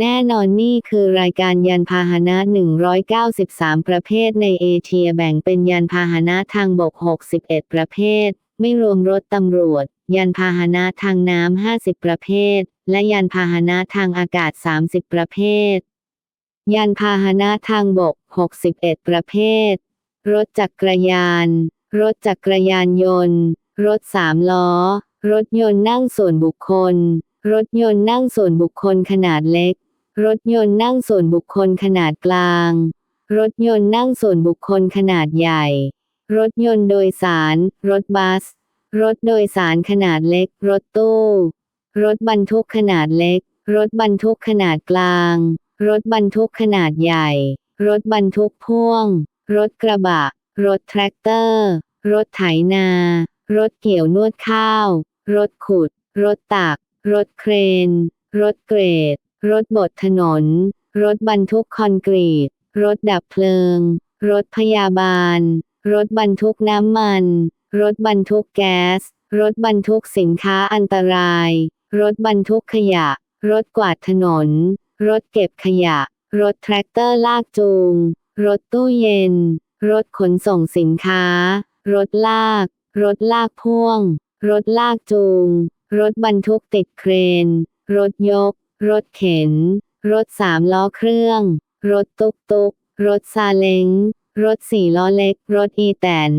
แน่นอนนี่คือรายการยานพาหนะ 193 ประเภทในเอเชียแบ่งเป็นยานพาหนะทางบก 61 ประเภท ไม่รวมรถตำรวจ ยานพาหนะทางน้ำ 50 ประเภท และยานพาหนะทางอากาศ 30 ประเภท ยานพาหนะทางบก 61 ประเภท รถจักรยาน รถจักรยานยนต์ รถสามล้อ รถยนต์นั่งส่วนบุคคล รถยนต์นั่งส่วนบุคคลขนาดเล็ก รถยนต์นั่งส่วนบุคคลขนาดกลาง รถยนต์นั่งส่วนบุคคลขนาดใหญ่ รถยนต์โดยสาร รถบัส รถโดยสารขนาดเล็ก รถตู้ รถบรรทุกขนาดเล็ก รถบรรทุกขนาดกลาง รถบรรทุกขนาดใหญ่ รถบรรทุกพ่วง รถกระบะ รถแทรกเตอร์ รถไถนา รถเกี่ยวนวดข้าว รถขุด รถตัก รถเครน รถเกรด รถบดถนน รถบรรทุกคอนกรีต รถดับเพลิง รถพยาบาล รถบรรทุกน้ำมัน รถบรรทุกแก๊ส รถบรรทุกสินค้าอันตราย รถบรรทุกขยะ รถกวาดถนน รถเก็บขยะ รถแทรกเตอร์ลากจูง รถตู้เย็น รถขนส่งสินค้า รถลาก รถลากพ่วง รถลากจูง รถบรรทุกติดเครน รถยก รถเข็น รถสามล้อเครื่อง รถตุกตุก รถซาเล้ง รถสี่ล้อเล็ก รถอีแตน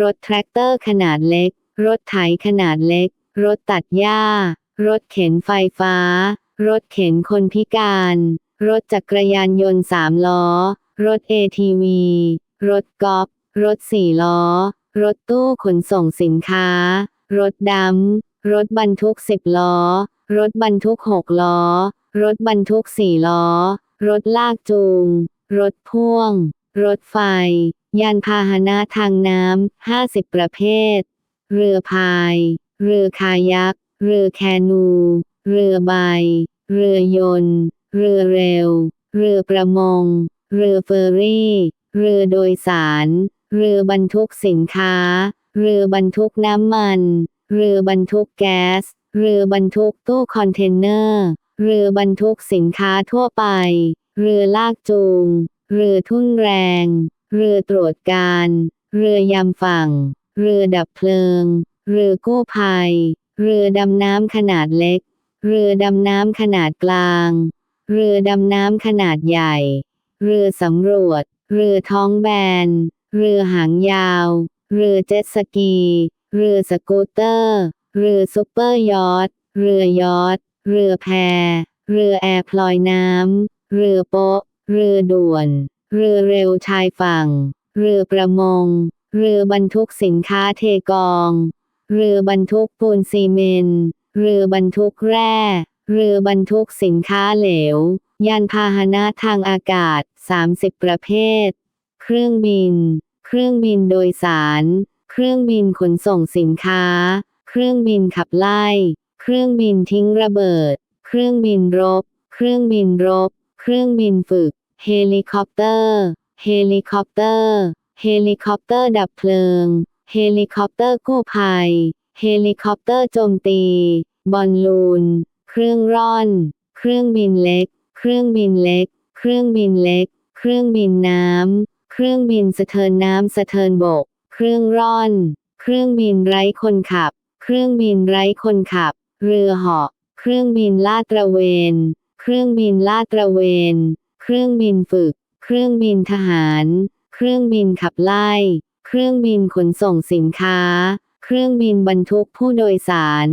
รถแทรกเตอร์ขนาดเล็ก รถไถขนาดเล็ก รถตัดหญ้า รถเข็นไฟฟ้า รถเข็นคนพิการ รถจักรยานยนต์สามล้อ รถ ATV รถกอล์ฟรถสี่ล้อ รถตู้ขนส่งสินค้า รถดำ รถบรรทุกสิบล้อ รถบรรทุกหกล้อ รถบรรทุกสี่ล้อ รถลากจูง รถพ่วง รถไฟ ยานพาหนะทางน้ำ50ประเภท เรือพาย เรือคายัก เรือแคนู เรือใบ เรือยนต์ เรือเร็ว เรือประมง เรือเฟอร์รี่ เรือโดยสาร เรือบรรทุกสินค้า เรือบรรทุกน้ำมัน เรือบรรทุกแก๊ส เรือบรรทุกตู้คอนเทนเนอร์ เรือบรรทุกสินค้าทั่วไป เรือลากจูง เรือทุ่นแรง เรือตรวจการ เรือยามฝั่ง เรือดับเพลิง เรือกู้ภัย เรือดำน้ำขนาดเล็ก เรือดำน้ำขนาดกลาง เรือดำน้ำขนาดใหญ่ เรือสำรวจ เรือท้องแบน เรือหางยาว เรือเจ็ตสกี เรือสกูตเตอร์ เรือซุปเปอร์ยอทเรือยอทเรือแพ เรือแอร์พลอยน้ำ เรือโป๊ะ เรือด่วน เรือเร็วชายฝั่ง เรือประมง เรือบรรทุกสินค้าเทกอง เรือบรรทุกปูนซีเมนต์เรือบรรทุกแร่ เรือบรรทุกสินค้าเหลว ยานพาหนะทางอากาศ 30 ประเภท เครื่องบิน เครื่องบินโดยสาร เครื่องบินขนส่งสินค้า เครื่องบินขับไล่ เครื่องบินทิ้งระเบิด เครื่องบินรบ เครื่องบินรบ เครื่องบินฝึก เฮลิคอปเตอร์ เฮลิคอปเตอร์ เฮลิคอปเตอร์ดับเพลิง เฮลิคอปเตอร์กู้ภัย เฮลิคอปเตอร์โจมตี บอลลูน เครื่องร่อน เครื่องบินเล็ก เครื่องบินเล็ก เครื่องบินเล็ก เครื่องบินน้ำ เครื่องบินสะเทินน้ำสะเทินบก รื่องร่อน เครื่องบินไร้คนขับ เครื่องบินไร้คนขับ เรือเหาะ เครื่องบินลาดตระเวน เครื่องบินลาดตระเวน เครื่องบินฝึก เครื่องบินทหาร เครื่องบินขับไล่ เครื่องบินขนส่งสินค้า เครื่องบินบรรทุกผู้โดยสาร